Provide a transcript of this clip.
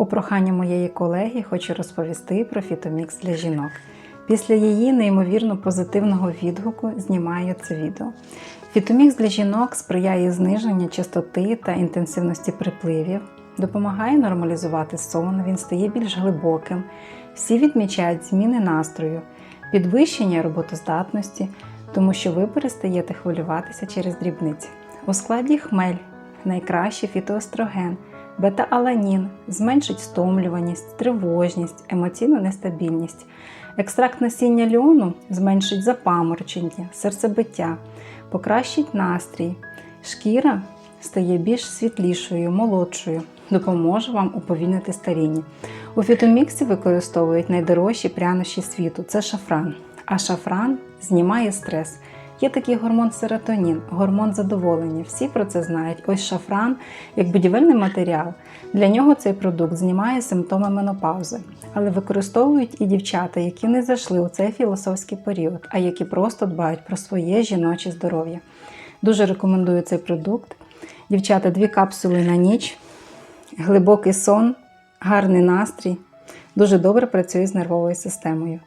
По проханню моєї колеги хочу розповісти про фітомікс для жінок. Після її неймовірно позитивного відгуку знімаю це відео. Фітомікс для жінок сприяє зниженню частоти та інтенсивності припливів, допомагає нормалізувати сон, він стає більш глибоким. Всі відмічають зміни настрою, підвищення роботоздатності, тому що ви перестаєте хвилюватися через дрібниці. У складі хмель, найкращий фітоестроген, бета-аланін зменшить стомлюваність, тривожність, емоційну нестабільність. Екстракт насіння льону зменшить запаморочення, серцебиття, покращить настрій. Шкіра стає більш світлішою, молодшою, допоможе вам уповільнити старіння. У фітоміксі використовують найдорожчі прянощі світу це шафран. А шафран знімає стрес. Є такий гормон серотонін, гормон задоволення. Всі про це знають. Ось шафран як будівельний матеріал. Для нього цей продукт знімає симптоми менопаузи, але використовують і дівчата, які не зайшли у цей філософський період, а які просто дбають про своє жіноче здоров'я. Дуже рекомендую цей продукт. Дівчата, дві капсули на ніч, глибокий сон, гарний настрій. Дуже добре працює з нервовою системою.